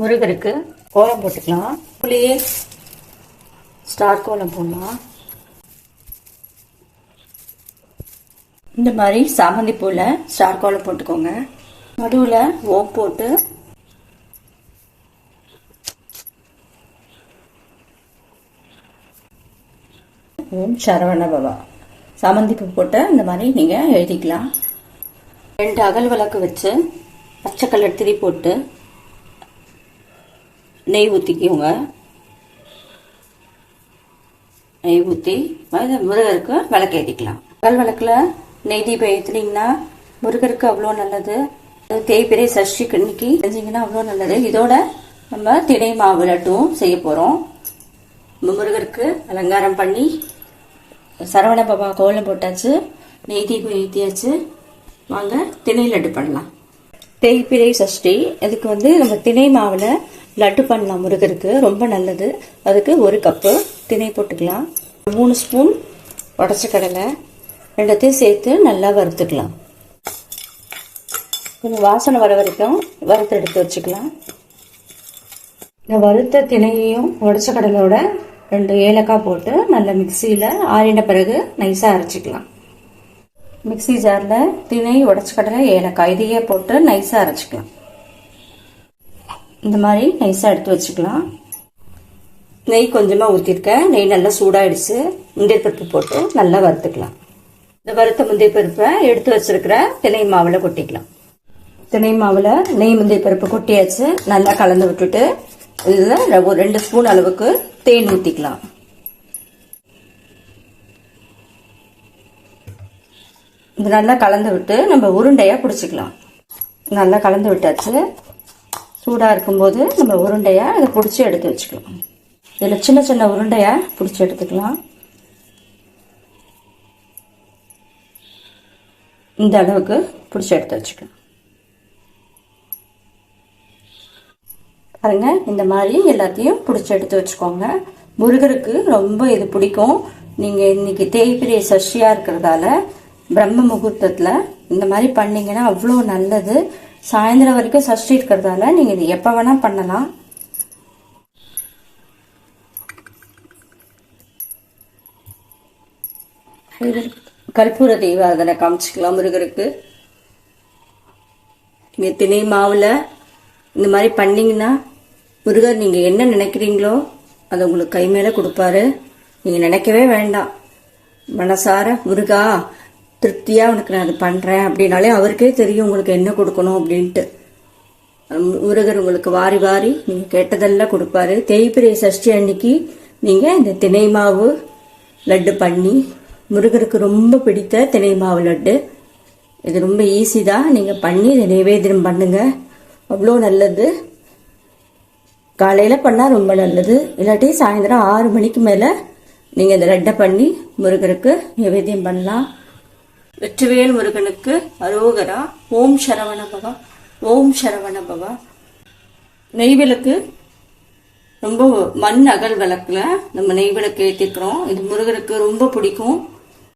முருகருக்கு கோலம் போட்டுக்கலாம். புளியே ஸ்டார் கோலம் போடலாம். இந்த மாதிரி சாமந்தி பூவில் ஸ்டார் கோலம் போட்டுக்கோங்க. நடுவில் ஓம் போட்டு ஓம் சரவண பவா. சாமந்தி பூ போட்டு இந்த மாதிரி நீங்கள் எழுதிக்கலாம். ரெண்டு அகல் விளக்கு வச்சு பச்சை கலர் திரி போட்டு நெய் ஊற்றிக்குவோங்க நெய் ஊற்றி முருகருக்கு விளக்கு ஏற்றிக்கலாம் அகல் விளக்கில் நெய் தீபம் ஏற்றுனீங்கன்னா முருகருக்கு அவ்வளோ நல்லது. தேய்பிரை சஷ்டி இன்னைக்கு செஞ்சிங்கன்னா அவ்வளோ நல்லது. இதோட நம்ம திணை மாவு லட்டும் செய்ய போகிறோம் முருகருக்கு அலங்காரம் பண்ணி சரவண பாபா கோலம் போட்டாச்சு நெய் தீபம் ஏற்றியாச்சு வாங்க திணை லட்டு பண்ணலாம். தேய்பிரை சஷ்டி இதுக்கு வந்து நம்ம திணை மாவில் லட்டு பண்ணலாம் முருகருக்கு. ரொம்ப நல்லது. அதுக்கு ஒரு கப்பு திணை போட்டுக்கலாம். மூணு ஸ்பூன் உடச்ச கடலை. ரெண்டத்தையும் சேர்த்து நல்லா வறுத்துக்கலாம். கொஞ்சம் வாசனை வர வரைக்கும் வறுத்து எடுத்து வச்சுக்கலாம். இந்த வறுத்த திணையையும் உடச்ச கடலோட ரெண்டு ஏலக்காய் போட்டு நல்லா மிக்சியில் ஆறின பிறகு நைஸாக அரைச்சிக்கலாம். மிக்சி ஜாரில் திணை உடச்ச கடலை ஏலக்காய் இதையே போட்டு நைஸாக அரைச்சிக்கலாம். இந்த மாதிரி நைஸாக எடுத்து வச்சுக்கலாம். நெய் கொஞ்சமாக ஊற்றிருக்கேன் நெய் நல்லா சூடாகிடுச்சு முந்திரி பருப்பு போட்டு நல்லா வறுத்துக்கலாம். இந்த வறுத்த முந்திரி பருப்பை எடுத்து வச்சிருக்கிற திணை மாவில் கொட்டிக்கலாம். திணை மாவில் நெய் முந்திரி பருப்பு கொட்டியாச்சு. நல்லா கலந்து விட்டுட்டு இதில் ஒரு ரெண்டு ஸ்பூன் அளவுக்கு தேன் ஊற்றிக்கலாம் இது நல்லா கலந்து விட்டு நம்ம உருண்டையாக பிடிச்சிக்கலாம். நல்லா கலந்து விட்டாச்சு. சூடாக இருக்கும்போது நம்ம உருண்டையை அதை பிடிச்சி எடுத்து வச்சுக்கலாம். இதில் சின்ன சின்ன உருண்டையை பிடிச்சி எடுத்துக்கலாம். இந்த அளவுக்கு பிடிச்சி எடுத்து வச்சுக்கலாம். பாருங்க இந்த மாதிரி எல்லாத்தையும் பிடிச்சி எடுத்து வச்சுக்கோங்க. முருகருக்கு ரொம்ப இது பிடிக்கும். நீங்கள் இன்னைக்கு தேய்பிரிய சஷ்டியாக இருக்கிறதால பிரம்ம முகூர்த்தத்தில் இந்த மாதிரி பண்ணீங்கன்னா அவ்வளோ நல்லது. சாயந்தரம் வரைக்கும் சஷ்டி இருக்கிறதால நீங்கள் இது எப்போ வேணால் பண்ணலாம். கற்பூர தெய்வாதனை காமிச்சிக்கலாம் முருகருக்கு. நீங்கள் திணை மாவில் இந்த மாதிரி பண்ணீங்கன்னா முருகர் நீங்கள் என்ன நினைக்கிறீங்களோ அதை உங்களுக்கு கை மேலே கொடுப்பாரு. நீங்கள் நினைக்கவே வேண்டாம். மனசார முருகா திருப்தியாக உனக்கு நான் அதை பண்ணுறேன் அப்படின்னாலே அவருக்கே தெரியும் உங்களுக்கு என்ன கொடுக்கணும் அப்படின்ட்டு. முருகர் உங்களுக்கு வாரி வாரி நீங்கள் கேட்டதெல்லாம் கொடுப்பாரு. தேய்பிரிய சஷ்டி அன்னைக்கு நீங்கள் இந்த திணை மாவு லட்டு பண்ணி முருகருக்கு ரொம்ப பிடித்த திணை மாவு லட்டு. இது ரொம்ப ஈஸி தான். நீங்கள் பண்ணி இதை நைவேத்தியம் பண்ணுங்கள் அவ்வளோ நல்லது. காலையில் பண்ணால் ரொம்ப நல்லது. இல்லாட்டி சாயந்தரம் ஆறு மணிக்கு மேலே நீங்கள் இந்த லட்டை பண்ணி முருகருக்கு நைவேத்தியம் பண்ணலாம். வெற்றிவேல் முருகனுக்கு அரோகரா ஓம் சரவண பவா ஓம் சரவண பவா. நெய் விளக்கு ரொம்ப மண் அகல் விளக்குல நம்ம நெய் விளக்கு ஏற்றிக்கிறோம் இது முருகனுக்கு ரொம்ப பிடிக்கும்.